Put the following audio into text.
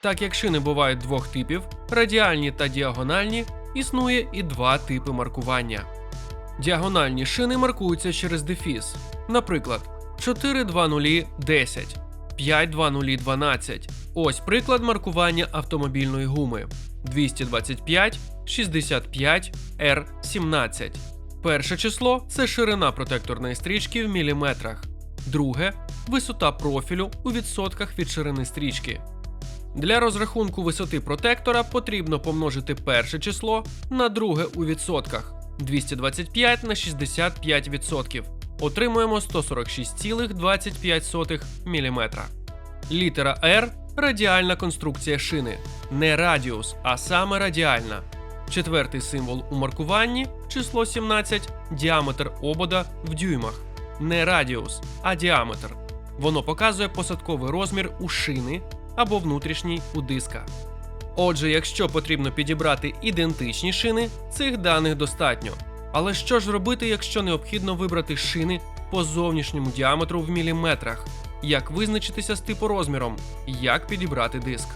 Так як шини бувають двох типів радіальні та діагональні, існує і два типи маркування. Діагональні шини маркуються через дефіс. Наприклад, 42010, 52012. Ось приклад маркування автомобільної гуми 225 65 R17. Перше число це ширина протекторної стрічки в міліметрах. Друге висота профілю у відсотках від ширини стрічки. Для розрахунку висоти протектора потрібно помножити перше число на друге у відсотках 225 на 65%. Отримуємо 146,25 мм. Літера R радіальна конструкція шини. Не радіус, а саме радіальна. Четвертий символ у маркуванні число 17 діаметр обода в дюймах. Не радіус, а діаметр. Воно показує посадковий розмір у шини або внутрішній у диска. Отже, якщо потрібно підібрати ідентичні шини, цих даних достатньо. Але що ж робити, якщо необхідно вибрати шини по зовнішньому діаметру в міліметрах? Як визначитися з типорозміром? Як підібрати диск?